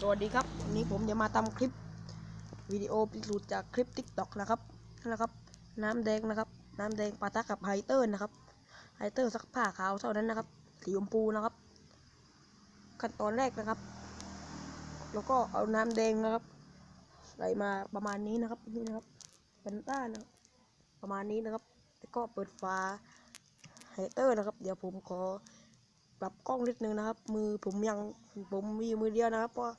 สวัสดีครับวันนี้ผมจะมาทำคลิปวิดีโอพิสูจน์จากคลิป t ิ k t o k นะครับนั่นแหละครับ น้ำแดงนะครับ น้ำแดงปะทะกับไฮเตอร์นะครับไฮเตอร์ซักผ้าขาวเท่านั้นนะครับ สีชมพูนะครับ ขั้นตอนแรกนะครับ แล้วก็เอาน้ำแดงนะครับ ใส่มาประมาณนี้นะครับนี่นะครับเป็นต้านะประมาณนี้นะครับแล้วก็เปิดฝาไฮเตอร์นะครับ เดี๋ยวผมขอ ปรับกล้องนิดนึงนะครับ มือผมยังผมมีมือเดียวนะครับ เพราะ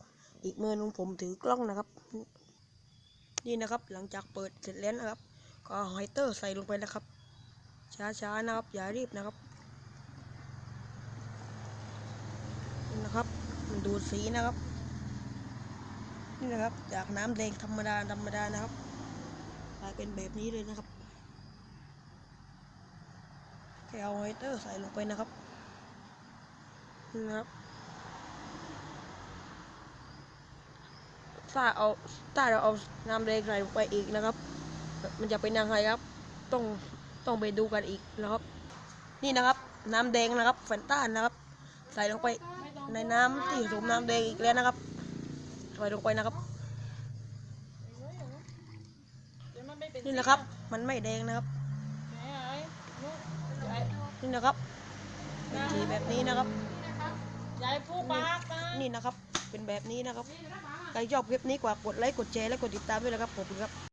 อีกมือหนึงผมถือกล้องนะครับ นี่นะครับ หลังจากเปิดเสร็จแล้วนะครับ ก็ไฮเตอร์ใส่ลงไปนะครับ ช้าๆนะครับ อย่ารีบนะครับนี่นะครับมันดูดสีนะครับ นี่นะครับ จากน้ำแดงธรรมดาธรรมดานะครับกลายเป็นแบบนี้เลยนะครับแค่เอาไฮเตอร์ใส่ลงไปนะครับ นะครับถ้าเอาถ้าเราเอาน้ำแดงใส่ลงไปอีกนะครับ มันจะเป็นยังไงครับ ต้องต้องไปดูกันอีกนะครับ นี่นะครับ น้ำแดงนะครับแฟนต้านะครับ ใส่ลงไปในน้ำที่ผสมน้ำแดงอีกแล้วนะครับใส่ลงไปนะครับนี่นะครับ มันไม่แดงนะครับนี่นะครับเป็นสีแบบนี้นะครับ ยายผู้ปากนะนี่นะครับ เป็นแบบนี้นะครับ ใครชอบคลิปนี้กว่ากดไลค์กดแชร์และกดติดตามด้วยนะครับผมครับ